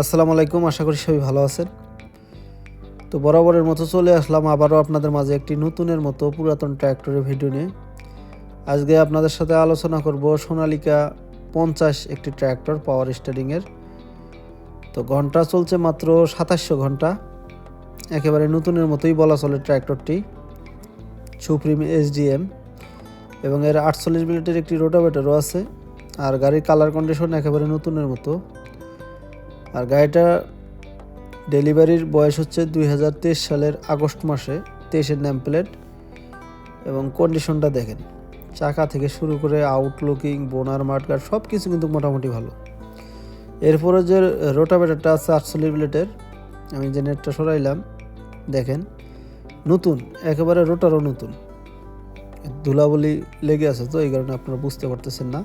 আসসালামু আলাইকুম, আশা করি সবাই ভালো আছেন। তো বরাবরের মতো চলে আসলাম আবারও আপনাদের মাঝে একটি নতুনের মতো পুরাতন ট্র্যাক্টরের ভিডিও নিয়ে। আজকে আপনাদের সাথে আলোচনা করব সোনালিকা পঞ্চাশ একটি ট্র্যাক্টর পাওয়ার স্টারিংয়ের। তো ঘণ্টা চলছে মাত্র সাতাশশো ঘণ্টা। একেবারে নতুনের মতোই বলা চলে ট্র্যাক্টরটি। সুপ্রিম এসডিএম এবং এর আটচল্লিশ মিনিটের একটি রোটাভেটারও আছে। আর গাড়ির কালার কন্ডিশন একেবারে নতুনের মতো। আর গাড়িটা ডেলিভারির বয়স হচ্ছে দুই হাজার তেইশ সালের আগস্ট মাসে তেইশের নেম প্লেট এবং কন্ডিশনটা দেখেন। চাকা থেকে শুরু করে আউটলুকিং বোনার মাঠগার সব কিছু কিন্তু মোটামুটি ভালো। এরপরে যে রোটাভেটারটা আছে আটচল্লিশ প্লেটের, আমি যে নেটটা সরাইলাম, দেখেন, নতুন, একেবারে রোটারও নতুন। ধুলাবলি লেগে আছে তো, এই কারণে আপনারা বুঝতে পারতেছেন না।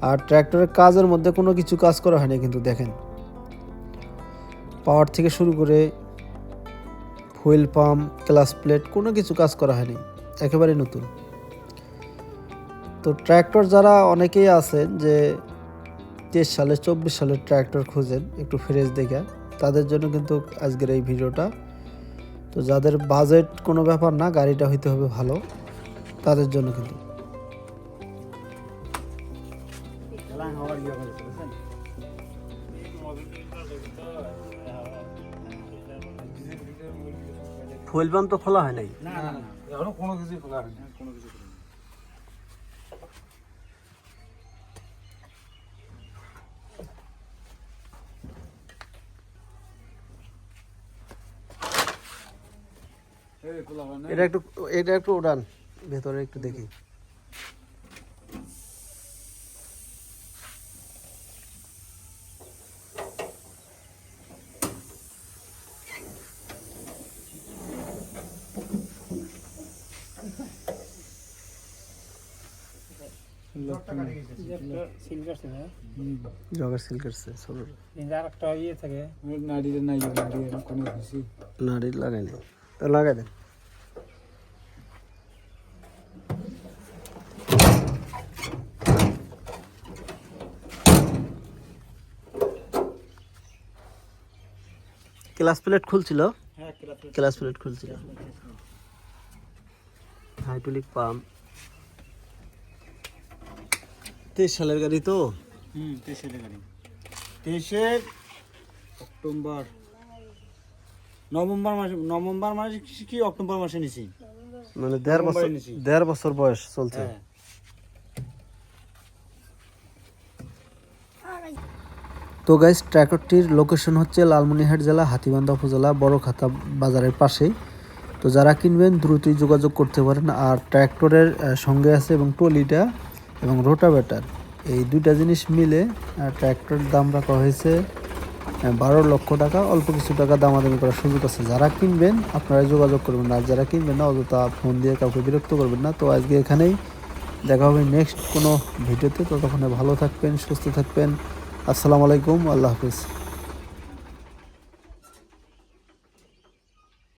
আর ট্র্যাক্টরের কাজের মধ্যে কোনো কিছু কাজ করা হয়নি কিন্তু দেখেন পাওয়ার থেকে শুরু করে ফুয়েল পাম্প ক্লাস প্লেট, কোনো কিছু কাজ করা হয়নি একেবারে নতুন। তো ট্র্যাক্টর যারা অনেকেই আছেন যে তেইশ সালে, চব্বিশ সালের ট্র্যাক্টর খুঁজেন, একটু ফ্রেশ দেখে, তাদের জন্য কিন্তু আজকের এই ভিডিওটা। তো যাদের বাজেট কোনো ব্যাপার না, গাড়িটা হইতে হবে ভালো, তাদের জন্য কিন্তু। ফুয়েল পাম্প তো খোলা হয় নাই? এখনও কোনো কিছুই খোলা হয়নি। কোনো কিছু খোলা এটা একটু এটা একটু উড়ান ভেতরে একটু দেখি। জগার সিল করছে সরুর একটা ইয়ে থাকে নাড়িতে নাই নাড়ি এখন কোনো কিছু নাড়ি লাগাই নেই তো লাগাই দেন ক্লাস প্লেট খুলছিল হ্যাঁ ক্লাস প্লেট খুলছিল হাইড্রোলিক পাম্প তেইশ সালের গাড়ি তো? হুম তেইশের গাড়ি। তেইশের অক্টোবর। নভেম্বর মাসে নভেম্বর মাসে কি- অক্টোবর মাসে নিছি? মানে দেড় বছর দেড় বছর বয়স চলছে। হ্যাঁ। তো গাইস ট্র্যাক্টরটির লোকেশন হচ্ছে লালমনিরহাট জেলা হাতিবান্ধা উপজেলা বড়খাতা বাজারের পাশেই। তো যারা কিনবেন দ্রুতই যোগাযোগ করতে পারেন। আর ট্র্যাক্টরের সঙ্গে আছে এবং ট্রলিটা এবং রোটাভেটার, এই দুইটা জিনিস মিলে ট্র্যাক্টরের দাম রাখা হয়েছে বারো লক্ষ টাকা। অল্প কিছু টাকা দামাদামি করার সুযোগ আছে। যারা কিনবেন আপনারা যোগাযোগ করবেন। আর যারা কিনবেন না, অযথা ফোন দিয়ে কাউকে বিরক্ত করবেন না। তো আজকে এখানেই দেখা হবে নেক্সট কোনো ভিডিওতে। ততক্ষণে ভালো থাকবেন, সুস্থ থাকবেন। আসসালামু আলাইকুম। আল্লাহ হাফিজ।